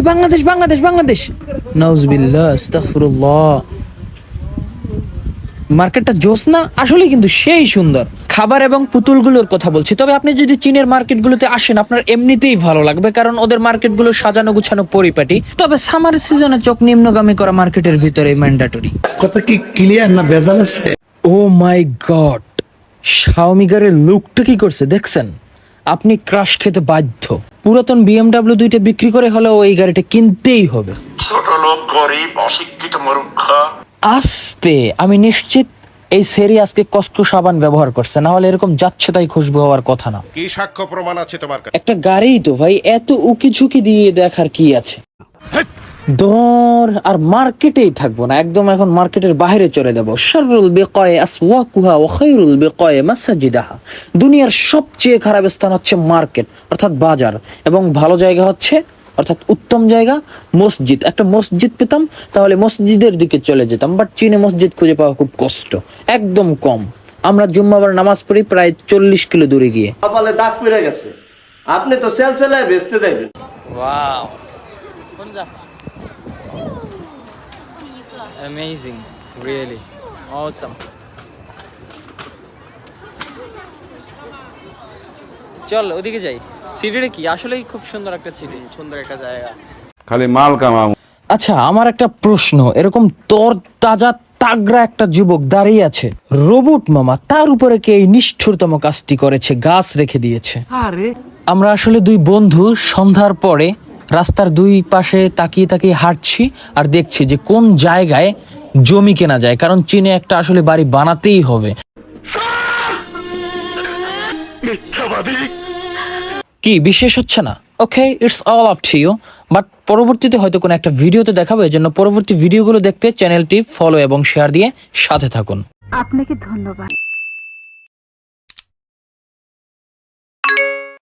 এই বাংলাদেশ বাংলাদেশ বাংলাদেশ। আস্তাগফিরুল্লাহ। মার্কেটটা জোস না? আসলে কিন্তু সেই সুন্দর। খাবার এবং পুতুলগুলোর কথা বলছি। তবে আপনি যদি চীনের মার্কেটগুলোতে আসেন আপনার এমনিতেই ভালো লাগবে কারণ ওদের মার্কেটগুলো সাজানো গুছানো পরিপাটি। তবে সামার সিজনে চোখ নিম্নগামী করা মার্কেটের ভিতরে ম্যান্ডাটরি কথা কি ক্লিয়ার না ভেজাল আছে? ও মাই গড শাওমিগারের লুকটা কি করছে দেখছেন? আপনি ক্রাশ খেতে বাধ্য। পুরাতন বিএমডাব্লিউ দুইটা বিক্রি করে হলেও এই গাড়িটা কিনতেই হবে। ছোট লোক গরিব অশিক্ষিত মূর্খ। আস্তে আমি নিশ্চিত এই সেরি আজকে কষ্ট সাবান ব্যবহার করছে না হলে এরকম যাচ্ছে তাই খুশবু হওয়ার কথা না। কি সাক্ষ্য প্রমাণ আছে তোমার কাছে? একটা গাড়ি তো ভাই এত উকি ঝুঁকি দিয়ে দেখার কি আছে? দর আর মার্কেটেই থাকব না একদম এখন মার্কেটের বাইরে চলে যাব। শাররুল বিকয়ে আসওয়াকুহা ওয়া খায়রুল বিকয়ে মাসাজিদাহা। দুনিয়ার সবচেয়ে খারাপ স্থান হচ্ছে মার্কেট অর্থাৎ বাজার। এবং ভালো জায়গা হচ্ছে অর্থাৎ উত্তম জায়গা মসজিদ। একটা মসজিদ পেতাম তাহলে মসজিদের দিকে চলে যেতাম। বাট চীনে মসজিদ খুঁজে পাওয়া খুব কষ্ট একদম কম। আমরা জুম্মাবার নামাজ পড়ি প্রায় চল্লিশ কিলো দূরে গিয়ে। কপালে দাগ পড়ে গেছে। আপনি তো সেল সেলায় বেচতে যাইবেন Amazing. Really. Awesome. চল ওদিকে যাই। সিটিটা কি? আসলেই খুব সুন্দর একটা সিটি সুন্দর একটা জায়গা। খালি মাল কামাবো আচ্ছা আমার একটা প্রশ্ন। এরকম তর তাজা তাগড়া একটা যুবক দাঁড়িয়ে আছে। রোবট মামা তার উপরে কে এই নিষ্ঠুরতম কাজটি করেছে? গাছ রেখে দিয়েছে। আমরা আসলে দুই বন্ধু সন্ধ্যার পরে রাস্তার দুই পাশে তাকিয়ে তাকিয়ে হাঁটছি আর দেখছি যে কোন জায়গায় জমি কেনা যায় কারণ চীনে একটা আসলে বাড়ি বানাতেই হবে। কি বিশেষ হচ্ছে না? Okay it's all up to you but পরবর্তীতে হয়তো কোনো একটা ভিডিওতে দেখাবো এই জন্য পরবর্তী ভিডিওগুলো দেখতে চ্যানেলটি ফলো এবং শেয়ার দিয়ে সাথে থাকুন। আপনাকে ধন্যবাদ।